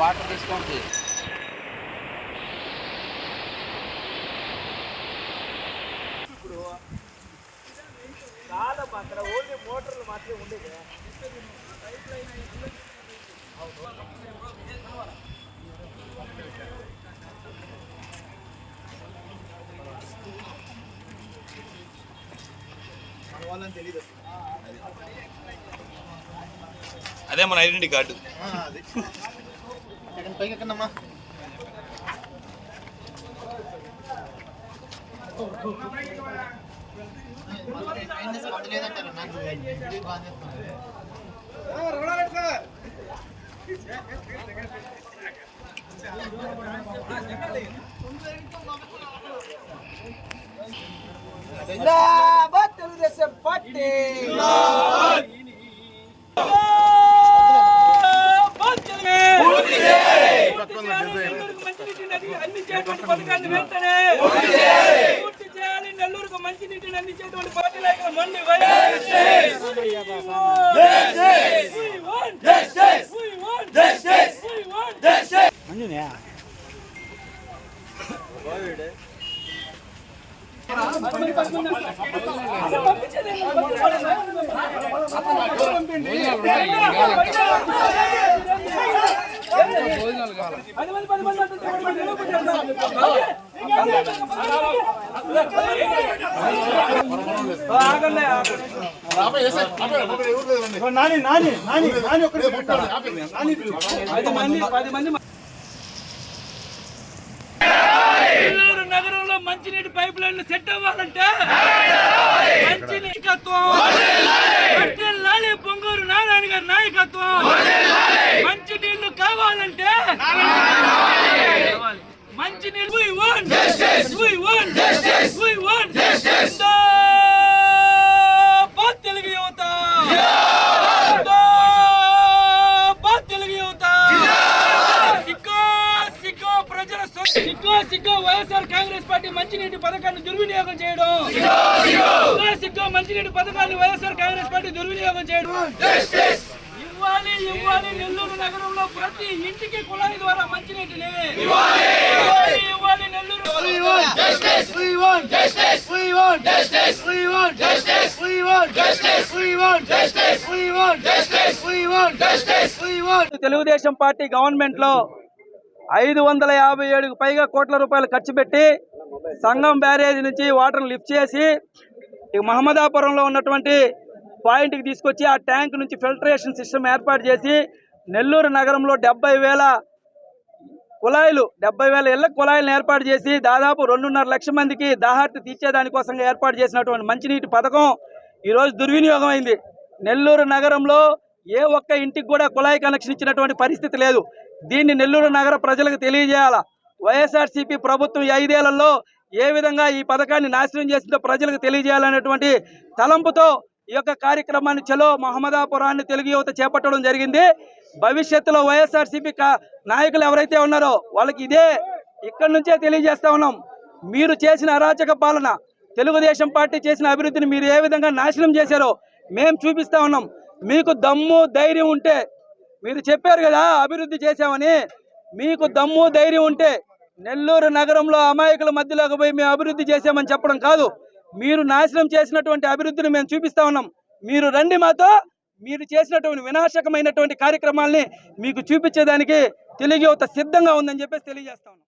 Water తీసుకోండి. ఇప్పుడు చాలా అక్కడ ఓన్లీ మోటార్లు మాత్రమే ఉండేది మన వాళ్ళని తెలీదు అదే మన ఐడెంటిటీ కార్డు. అది సెకండ్ పైకి ఎక్కడమ్మా జిందాబాద్ తెలుగుదేశం పార్టీ అందించేటువంటి పథకాన్ని వెంటనే పూర్తి చేయాలి నెల్లూరుకు మంచి నీటిని అందించేటువంటి పార్టీ నాయకులు మండి పది మంది పది మంది అంటే పది మంది నిలబడి ఆగండి నాని నాని నాని నాని ఒక్కడే నాని పది మంది పది మంది నగరంలో మంచినీటి పైప్ లైన్లు సెట్ అవ్వాలంటే మంచి నాయకత్వం పొంగూరు నారాయణ గారి నాయకత్వం. నీళ్ళు We want justice. We want justice. We want justice. జిందాబాద్ తెలుగు యువత జిందాబాద్ తెలుగు యువత సిగ్గో సిగ్గో ప్రజల సొ- సిగ్గో సిగ్గో వైఎస్ఆర్ కాంగ్రెస్ పార్టీ మంచినీటి పథకాన్ని దుర్వినియోగం చేయడం సిగ్గో సిగ్గో మంచినీటి పథకాన్ని వైఎస్ఆర్ కాంగ్రెస్ పార్టీ దుర్వినియోగం చేయడం ఇవ్వాలి ఇవ్వాలి. నెల్లూరు నగరంలో ప్రతి ఇంటికి కుళాయి ద్వారా మంచినీటిని ఇవ్వాలి ఇవ్వాలి నెల్లూరు తెలుగుదేశం పార్టీ గవర్నమెంట్లో ఐదు వందల యాభై ఏడుకు పైగా కోట్ల రూపాయలు ఖర్చు పెట్టి సంగం బ్యారేజ్ నుంచి వాటర్ లిఫ్ట్ చేసి ఇక మహమ్మదాపురంలో ఉన్నటువంటి పాయింట్కి తీసుకొచ్చి ఆ ట్యాంక్ నుంచి ఫిల్టరేషన్ సిస్టమ్ ఏర్పాటు చేసి నెల్లూరు నగరంలో డెబ్బై వేల కుళాయిలు డెబ్బై వేల ఇళ్ళ కుళాయిలను ఏర్పాటు చేసి దాదాపు రెండున్నర లక్షల మందికి దాహార్తి తీర్చేదానికోసం ఏర్పాటు చేసినటువంటి మంచినీటి పథకం ఈరోజు దుర్వినియోగం అయింది. నెల్లూరు నగరంలో ఏ ఒక్క ఇంటికి కూడా కుళాయి కనెక్షన్ ఇచ్చినటువంటి పరిస్థితి లేదు. దీన్ని నెల్లూరు నగర ప్రజలకు తెలియజేయాలా? వైఎస్ఆర్సీపీ ప్రభుత్వం ఐదేళ్ళలో ఏ విధంగా ఈ పథకాన్ని నాశనం చేసిందో ప్రజలకు తెలియజేయాలనేటువంటి తలంపుతో ఈ యొక్క కార్యక్రమాన్ని చలో మహమ్మదాపురాన్ని తెలుగు యువత చేపట్టడం జరిగింది. భవిష్యత్తులో వైఎస్ఆర్సీపీ నాయకులు ఎవరైతే ఉన్నారో వాళ్ళకి ఇదే ఇక్కడి నుంచే తెలియజేస్తా ఉన్నాం. మీరు చేసిన అరాచక పాలన తెలుగుదేశం పార్టీ చేసిన అభివృద్ధిని మీరు ఏ విధంగా నాశనం చేశారో మేము చూపిస్తా ఉన్నాం. మీకు దమ్ము ధైర్యం ఉంటే మీరు చెప్పారు కదా అభివృద్ధి చేశామని మీకు దమ్ము ధైర్యం ఉంటే నెల్లూరు నగరంలో అమాయకుల మధ్యలోకి పోయి మేము అభివృద్ధి చేశామని చెప్పడం కాదు. మీరు నాశనం చేసినటువంటి అభివృద్ధిని మేము చూపిస్తా ఉన్నాం. మీరు రండి మాతో. మీరు చేసినటువంటి వినాశకమైనటువంటి కార్యక్రమాల్ని మీకు చూపించేదానికి తెలుగు యువత సిద్ధంగా ఉందని చెప్పేసి తెలియజేస్తా ఉన్నాం.